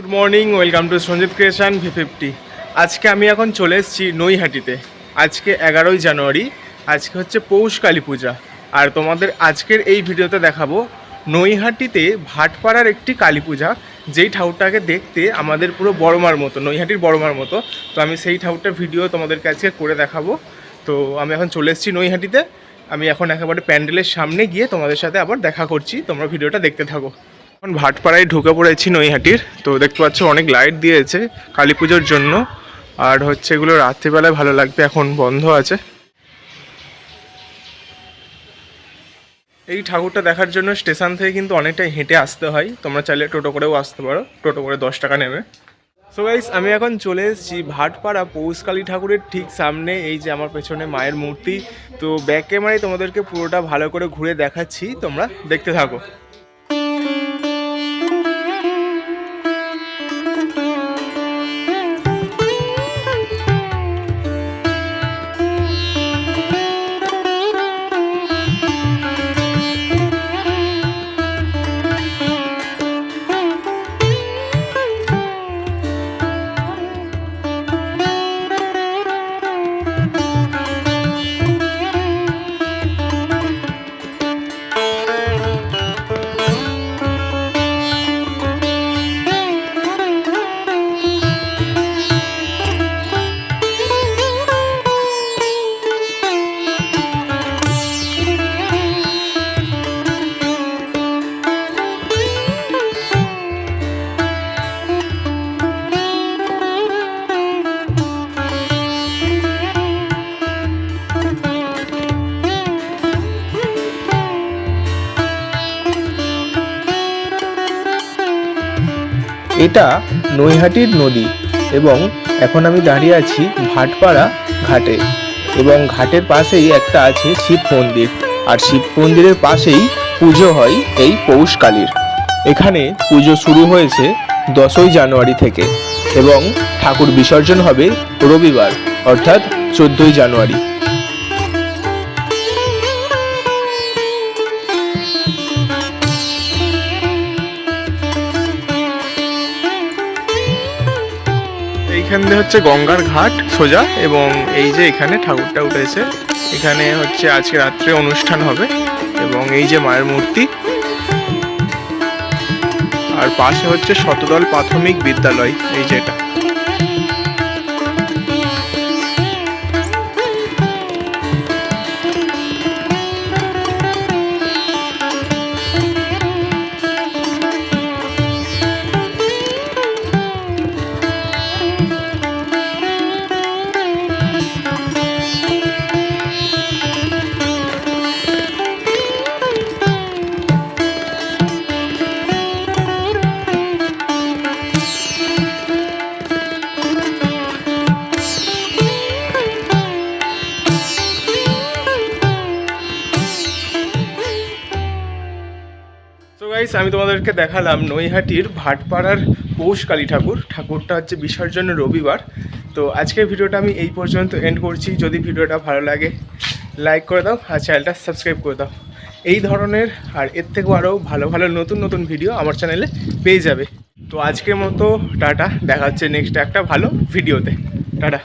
Good morning welcome to Sanjit creation V fifty আজকে আমি এখন চলে এসেছি নৈহাটিতে। আজকে এগারোই জানুয়ারি, আজকে হচ্ছে পৌষ কালী পূজা। আর তোমাদের আজকের এই ভিডিওতে দেখাবো নৈহাটিতে ভাটপাড়ার একটি কালী পূজা, যেই ঠাকুরটাকে দেখতে আমাদের পুরো বড়মার মতো, নৈহাটির বড়মার মতো। তো আমি সেই ঠাকুরটার ভিডিও তোমাদেরকে আজকে করে দেখাবো। তো আমি এখন চলে এসেছি নৈহাটিতে। আমি এখন একেবারে প্যান্ডেলের সামনে গিয়ে তোমাদের সাথে আবার দেখা করছি। তোমরা ভিডিওটা দেখতে থাকো। এখন ভাটপাড়ায় ঢুকে পড়েছি নৈহাটির। তো দেখতে পাচ্ছ অনেক লাইট দিয়েছে কালী পুজোর জন্য। আর হচ্ছে এগুলো রাত্রিবেলায় ভালো লাগবে, এখন বন্ধ আছে। এই ঠাকুরটা দেখার জন্য স্টেশন থেকে কিন্তু অনেকটাই হেঁটে আসতে হয়। তোমরা চাইলে টোটো করেও আসতে পারো, টোটো করে দশ টাকা নেবে। সো গাইস আমি এখন চলে এসেছি ভাটপাড়া পৌষকালী ঠাকুরের ঠিক সামনে, এই যে আমার পেছনে মায়ের মূর্তি। তো ব্যাক ক্যামেরায় তোমাদেরকে পুরোটা ভালো করে ঘুরে দেখাচ্ছি, তোমরা দেখতে থাকো। এটা নৈহাটির নদী এবং এখন আমি দাঁড়িয়ে আছি ভাটপাড়া ঘাটে এবং ঘাটের পাশেই একটা আছে শিব মন্দির আর শিব মন্দিরের পাশেই পুজো হয় এই পৌষকালীর এখানে পুজো শুরু হয়েছে দশই জানুয়ারি থেকে এবং ঠাকুর বিসর্জন হবে রবিবার অর্থাৎ চোদ্দোই জানুয়ারি। এইখান দিয়ে হচ্ছে গঙ্গার ঘাট সোজা এবং এই যে এখানে ঠাকুরটা উঠেছে। এখানে হচ্ছে আজকে রাত্রে অনুষ্ঠান হবে এবং এই যে মায়ের মূর্তি। আর পাশে হচ্ছে শতদল প্রাথমিক বিদ্যালয়, এই যে গাইস আমি তোমাদেরকে দেখালাম নৈহাটির ভাটপাড়ার পৌষ কালী ঠাকুর। ঠাকুরটা হচ্ছে বিসর্জন রবিবার। তো আজকের ভিডিওটা আমি এই পর্যন্ত এন্ড করছি। যদি ভিডিওটা ভালো লাগে লাইক করে দাও আর চ্যানেলটা সাবস্ক্রাইব করে দাও। এই ধরনের আর এর থেকেও আরও ভালো ভালো নতুন নতুন ভিডিও আমার চ্যানেলে পেয়ে যাবে। তো আজকের মতো, টাটা। দেখা হচ্ছে নেক্সট একটা ভালো ভিডিওতে টাটা।